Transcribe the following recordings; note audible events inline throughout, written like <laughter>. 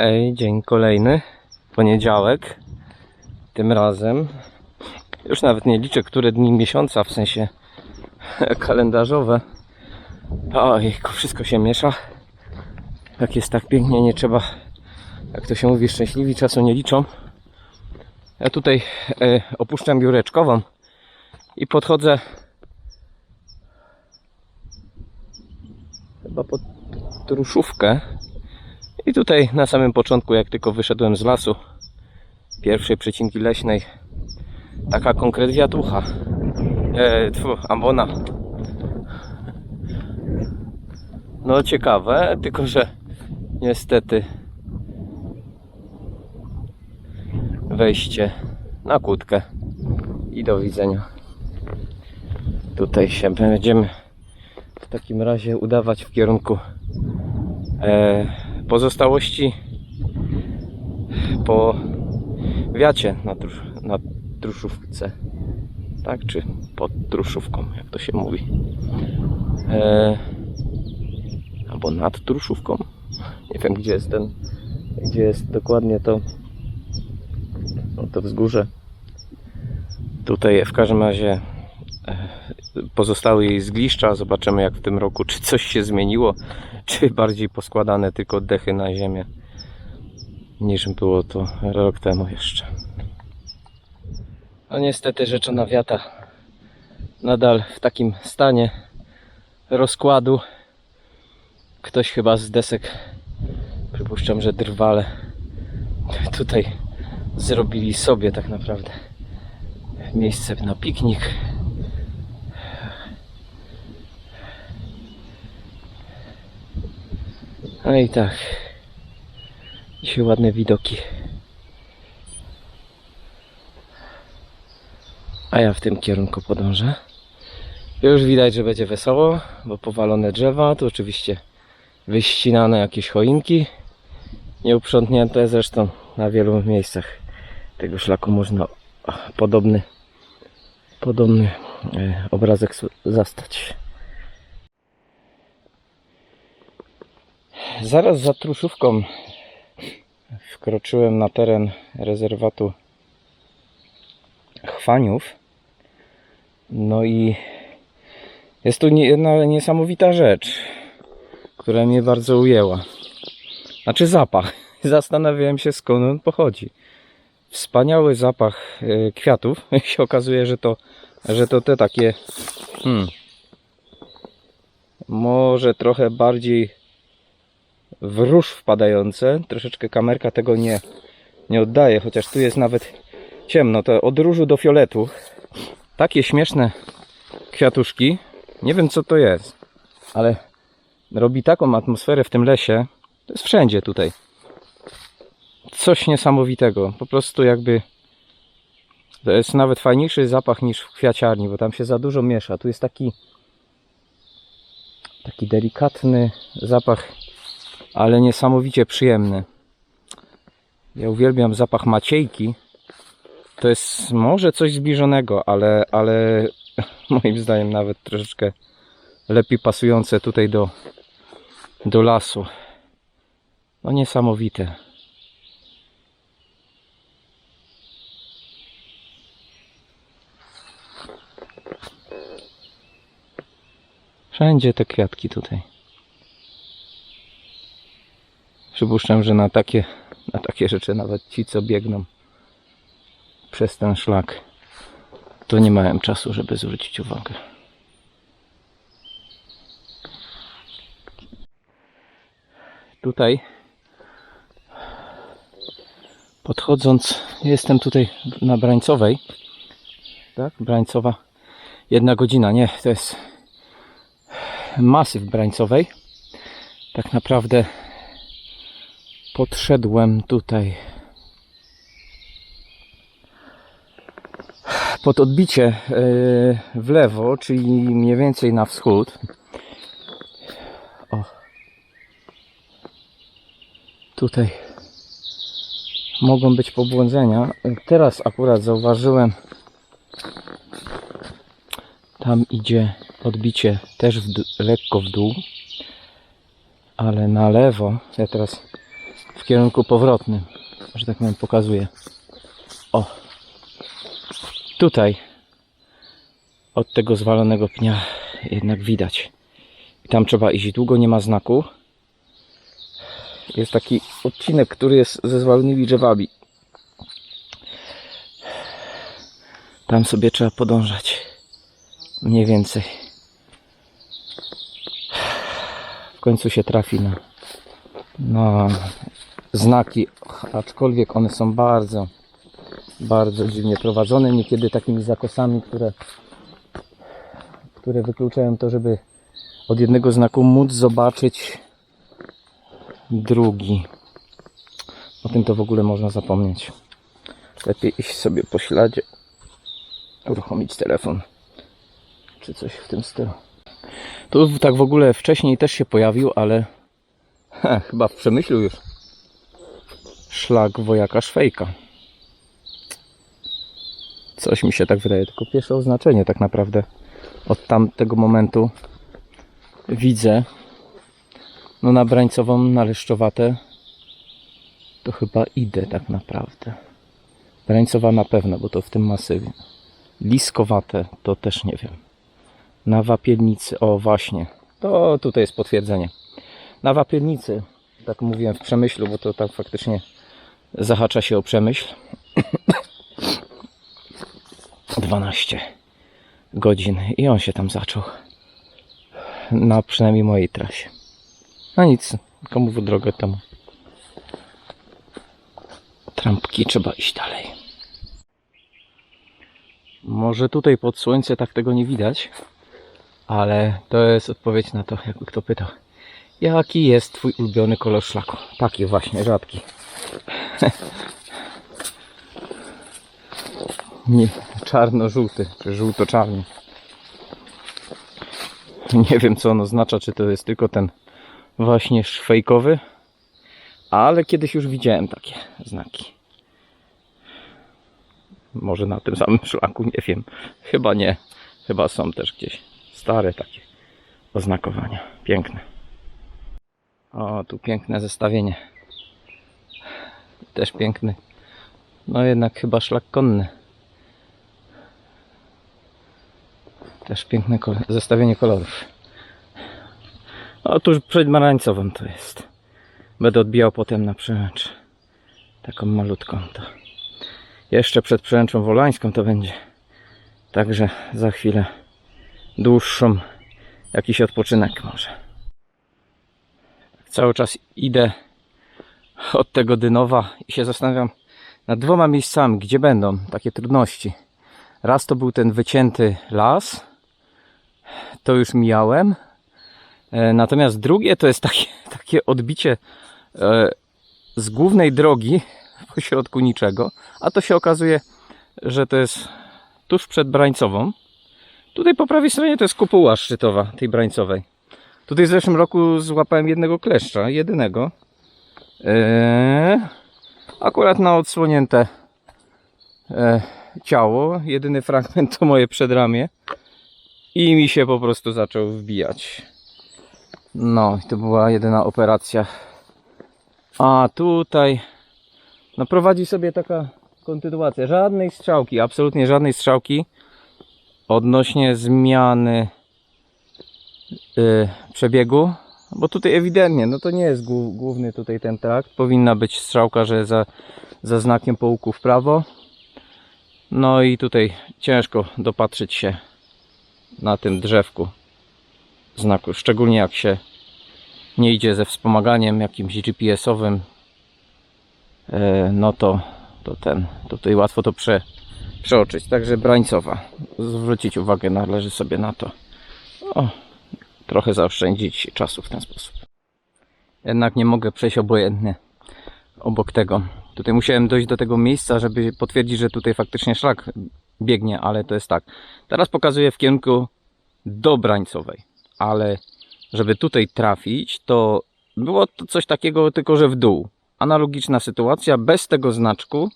Hej, dzień kolejny, poniedziałek. Tym razem już nawet nie liczę, które dni miesiąca, w sensie <laughs> kalendarzowe. Ojejku, wszystko się miesza. Jak jest tak pięknie, nie trzeba, jak to się mówi, szczęśliwi czasu nie liczą. Ja tutaj e, opuszczam biureczkową i podchodzę chyba pod truszówkę. I tutaj na samym początku, jak tylko wyszedłem z lasu, pierwszej przecinki leśnej, taka konkret wiatucha. E, tfu, ambona. No ciekawe, tylko że niestety wejście na kłódkę i do widzenia. Tutaj się będziemy w takim razie udawać w kierunku e, pozostałości po wiacie na, trusz, na truszówce. Tak, czy pod truszówką, jak to się mówi. E, albo nad truszówką. Nie wiem, gdzie jest ten, gdzie jest dokładnie to, no, to wzgórze. Tutaj w każdym razie e, pozostały jej zgliszcza. Zobaczymy jak w tym roku, czy coś się zmieniło, czy bardziej poskładane tylko dechy na ziemię, niż było to rok temu jeszcze. No niestety rzeczona wiata nadal w takim stanie rozkładu. Ktoś chyba z desek, przypuszczam, że drwale tutaj zrobili sobie tak naprawdę miejsce na piknik. No i tak. Dzisiaj ładne widoki. A ja w tym kierunku podążę. Już widać, że będzie wesoło, bo powalone drzewa, tu oczywiście wyścinane jakieś choinki. Nieuprzątnięte zresztą na wielu miejscach tego szlaku można podobny podobny e, obrazek zastać. Zaraz za Truszówką wkroczyłem na teren rezerwatu Chwaniów. No i jest tu jedna niesamowita rzecz, która mnie bardzo ujęła. Znaczy zapach. <laughs> Zastanawiałem się skąd on pochodzi. Wspaniały zapach e, kwiatów. <laughs> się okazuje, że to, że to te takie hmm, może trochę bardziej w róż wpadające. Troszeczkę kamerka tego nie, nie oddaje, chociaż tu jest nawet ciemno. To od różu do fioletu. Takie śmieszne kwiatuszki. Nie wiem co to jest, ale robi taką atmosferę w tym lesie. To jest wszędzie tutaj. Coś niesamowitego. Po prostu jakby to jest nawet fajniejszy zapach niż w kwiaciarni, bo tam się za dużo miesza. Tu jest taki taki delikatny zapach ale niesamowicie przyjemny. Ja uwielbiam zapach maciejki. To jest może coś zbliżonego, ale, ale <laughs> moim zdaniem nawet troszeczkę lepiej pasujące tutaj do, do lasu. No niesamowite. Wszędzie te kwiatki tutaj. Przypuszczam, że na takie, na takie rzeczy nawet ci, co biegną przez ten szlak, to nie mają czasu, żeby zwrócić uwagę. Tutaj podchodząc, jestem tutaj na Brańcowej. Tak, Brańcowa. Jedna godzina, nie, to jest masyw Brańcowej. Tak naprawdę podszedłem tutaj pod odbicie e, w lewo, czyli mniej więcej na wschód. O. Tutaj mogą być pobłądzenia. Teraz akurat zauważyłem tam idzie odbicie też w lekko w dół ale na lewo ja teraz w kierunku powrotnym, że tak powiem, pokazuje. O, tutaj od tego zwalonego pnia jednak widać. I tam trzeba iść długo, nie ma znaku. Jest taki odcinek, który jest ze zwalonymi drzewami. Tam sobie trzeba podążać. Mniej więcej. W końcu się trafi na, na znaki, aczkolwiek one są bardzo, bardzo dziwnie prowadzone. Niekiedy takimi zakosami, które, które wykluczają to, żeby od jednego znaku móc zobaczyć drugi. O tym to w ogóle można zapomnieć. Lepiej iść sobie po śladzie, uruchomić telefon, czy coś w tym stylu. Tu tak w ogóle wcześniej też się pojawił, ale <laughs> chyba w Przemyślu już. Szlak wojaka Szwejka. Coś mi się tak wydaje, tylko pierwsze oznaczenie tak naprawdę od tamtego momentu widzę. No na Brańcową, na to chyba idę tak naprawdę. Brańcowa na pewno, bo to w tym masywie. Liskowate to też nie wiem. Na Wapielnicy, o właśnie, to tutaj jest potwierdzenie. Na Wapielnicy, tak mówiłem w Przemyślu, bo to tak faktycznie zahacza się o Przemyśl. <coughs> 12 godzin i on się tam zaczął. Na przynajmniej mojej trasie. A nic, komu w drogę temu. Trampki, trzeba iść dalej. Może tutaj pod słońce tak tego nie widać, ale to jest odpowiedź na to, jakby kto pytał. Jaki jest twój ulubiony kolor szlaku? Taki właśnie, rzadki. <laughs> Nie, czarno-żółty, czy żółto-czarny. Nie wiem co on oznacza, czy to jest tylko ten właśnie szwejkowy, ale kiedyś już widziałem takie znaki. Może na tym samym szlaku, nie wiem. Chyba nie. Chyba są też gdzieś stare takie oznakowania. Piękne. O, tu piękne zestawienie. Też piękny. No jednak chyba szlak konny. Też piękne zestawienie kolorów. O, tuż przed marańcową to jest. Będę odbijał potem na przełęcz. Taką malutką to. Jeszcze przed przełęczą wolańską to będzie. Także za chwilę dłuższą jakiś odpoczynek może. Cały czas idę od tego Dynowa i się zastanawiam nad dwoma miejscami, gdzie będą takie trudności. Raz to był ten wycięty las, to już mijałem. E, Natomiast drugie to jest takie, <laughs> takie odbicie e, z głównej drogi po środku niczego, a to się okazuje, że to jest tuż przed Brańcową. Tutaj po prawej stronie to jest kopuła szczytowa tej Brańcowej. Tutaj w zeszłym roku złapałem jednego kleszcza, jedynego. Eee, akurat na odsłonięte e, ciało. Jedyny fragment to moje przedramię. I mi się po prostu zaczął wbijać. No, i to była jedyna operacja. A tutaj no prowadzi sobie taka kontynuacja. Żadnej strzałki, absolutnie żadnej strzałki odnośnie zmiany przebiegu. Bo tutaj ewidentnie, no to nie jest głó- główny tutaj ten trakt. Powinna być strzałka, że za, za znakiem połuku w prawo. No i tutaj ciężko dopatrzyć się na tym drzewku znaku. Szczególnie jak się nie idzie ze wspomaganiem jakimś GPS-owym, e, no to, to ten, tutaj łatwo to prze, przeoczyć. Także Brańcowa. Zwrócić uwagę należy sobie na to. O, trochę zaoszczędzić czasu w ten sposób. Jednak nie mogę przejść obojętnie obok tego. Tutaj musiałem dojść do tego miejsca, żeby potwierdzić, że tutaj faktycznie szlak biegnie, ale to jest tak. Teraz pokazuję w kierunku do Brańcowej, ale żeby tutaj trafić, to było to coś takiego, tylko że w dół. Analogiczna sytuacja, bez tego znaczku,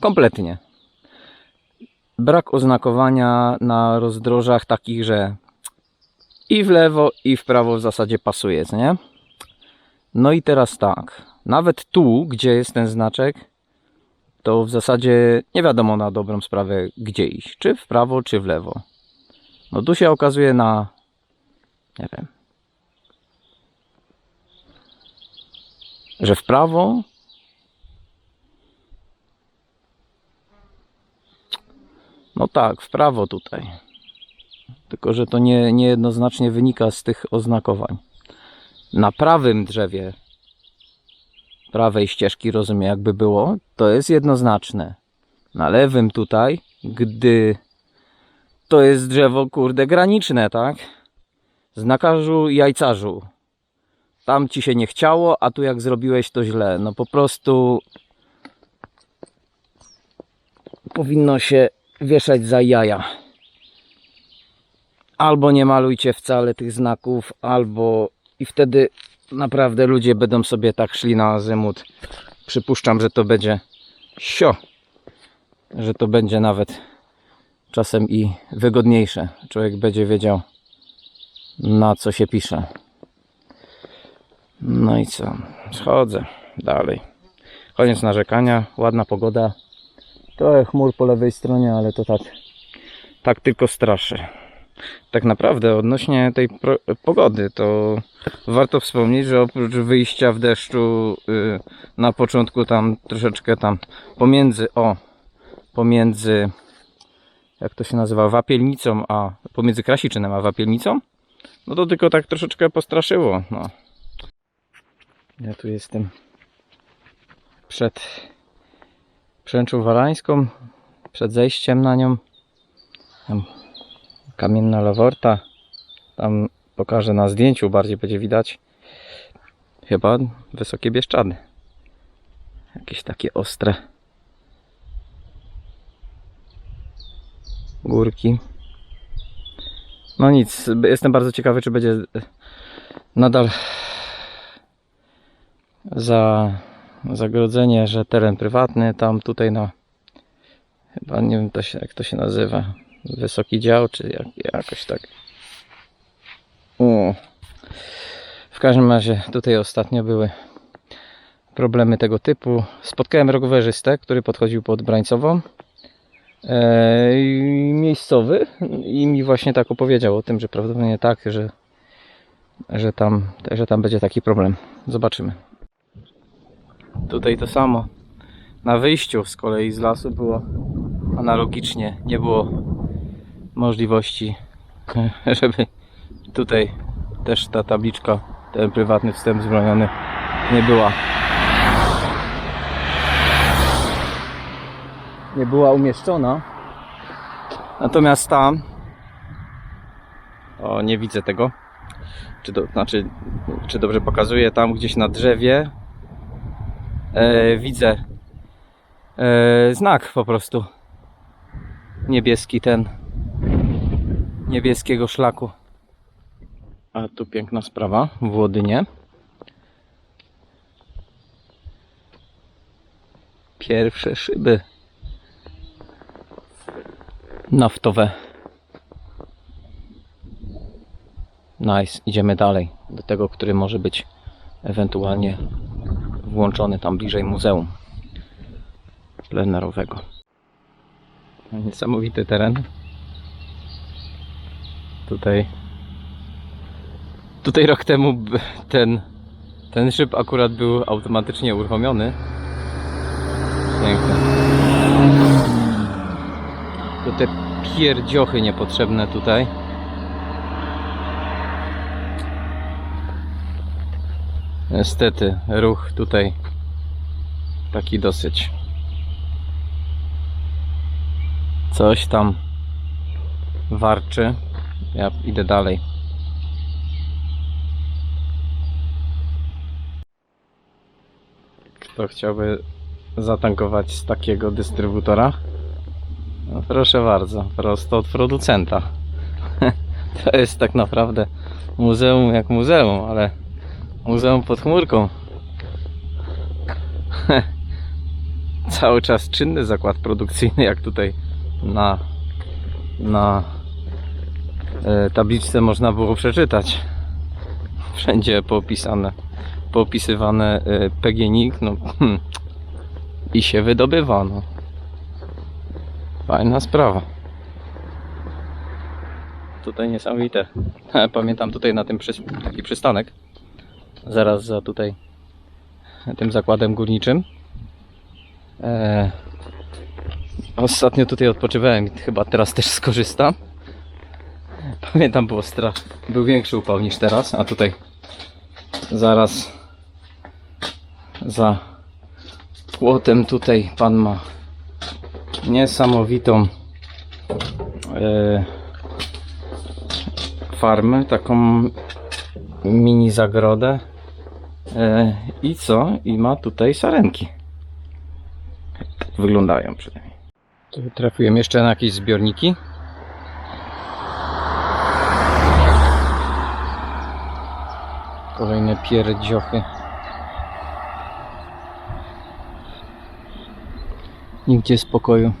kompletnie. Brak oznakowania na rozdrożach takich, że i w lewo, i w prawo w zasadzie pasuje, nie? No i teraz tak. nawet tu, gdzie jest ten znaczek, to w zasadzie nie wiadomo na dobrą sprawę, gdzie iść. Czy w prawo, czy w lewo. No tu się okazuje na, nie wiem, że w prawo. No tak, w prawo tutaj. Tylko, że to nie, niejednoznacznie wynika z tych oznakowań. Na prawym drzewie prawej ścieżki, rozumiem, jakby było, to jest jednoznaczne. Na lewym tutaj, gdy to jest drzewo, kurde, graniczne, tak? Znakarzu jajcarzu. Tam ci się nie chciało, a tu jak zrobiłeś to źle. No po prostu powinno się wieszać za jaja. Albo nie malujcie wcale tych znaków, albo i wtedy naprawdę ludzie będą sobie tak szli na azymut. Przypuszczam, że to będzie sio, że to będzie nawet czasem i wygodniejsze. Człowiek będzie wiedział na co się pisze. No i co? Schodzę dalej. Koniec narzekania, ładna pogoda. Trochę chmur po lewej stronie, ale to tak, tak tylko straszy. Tak naprawdę odnośnie tej pogody, to warto wspomnieć, że oprócz wyjścia w deszczu y, na początku tam troszeczkę tam pomiędzy, o, pomiędzy, jak to się nazywa, wapielnicą, a pomiędzy Krasiczynem a wapielnicą, no to tylko tak troszeczkę postraszyło, no. Ja tu jestem przed Przęczą Walańską, przed zejściem na nią. Tam kamienna laworta. Tam pokażę na zdjęciu, bardziej będzie widać. Chyba wysokie bieszczady. Jakieś takie ostre górki. No nic, jestem bardzo ciekawy, czy będzie nadal za zagrodzenie, że teren prywatny, tam tutaj na chyba nie wiem to się, jak to się nazywa, wysoki dział, czy jak, jakoś tak. O. W każdym razie tutaj ostatnio były problemy tego typu. Spotkałem rowerzystę, który podchodził pod Brańcową. E, miejscowy i mi właśnie tak opowiedział o tym, że prawdopodobnie tak, że, że, tam, że tam będzie taki problem. Zobaczymy. Tutaj to samo. Na wyjściu z kolei z lasu było analogicznie. Nie było możliwości, <laughs> żeby tutaj też ta tabliczka, ten prywatny wstęp wzbroniony nie była. Nie była umieszczona. Natomiast tam. O, nie widzę tego. Czy to znaczy, czy dobrze pokazuję? Tam gdzieś na drzewie e, widzę e, znak po prostu niebieski ten niebieskiego szlaku a tu piękna sprawa w Łodynie pierwsze szyby naftowe nice, idziemy dalej do tego, który może być ewentualnie włączony tam bliżej muzeum plenerowego. Niesamowity teren. Tutaj tutaj rok temu ten ten szyb akurat był automatycznie uruchomiony. Piękne. To te pierdziochy niepotrzebne tutaj. Niestety ruch tutaj taki dosyć coś tam warczy. Ja idę dalej. Kto chciałby zatankować z takiego dystrybutora? No proszę bardzo, prosto od producenta. <laughs> To jest tak naprawdę muzeum jak muzeum, ale muzeum pod chmurką. <laughs> Cały czas czynny zakład produkcyjny, jak tutaj na, na tabliczce można było przeczytać. Wszędzie popisane popisywane y, PGNiG, no hmm, i się wydobywa, no. Fajna sprawa. Tutaj niesamowite. <laughs> Pamiętam tutaj na tym przys- taki przystanek, zaraz za tutaj tym zakładem górniczym. E, ostatnio tutaj odpoczywałem i chyba teraz też skorzystam. Pamiętam, było strach. Był większy upał niż teraz, a tutaj zaraz za płotem tutaj pan ma niesamowitą e, farmę, taką mini zagrodę. E, I co? I ma tutaj sarenki. Tak wyglądają przynajmniej. Tu trafiłem jeszcze na jakieś zbiorniki. Kolejne pierdziochy. Nigdzie spokoju.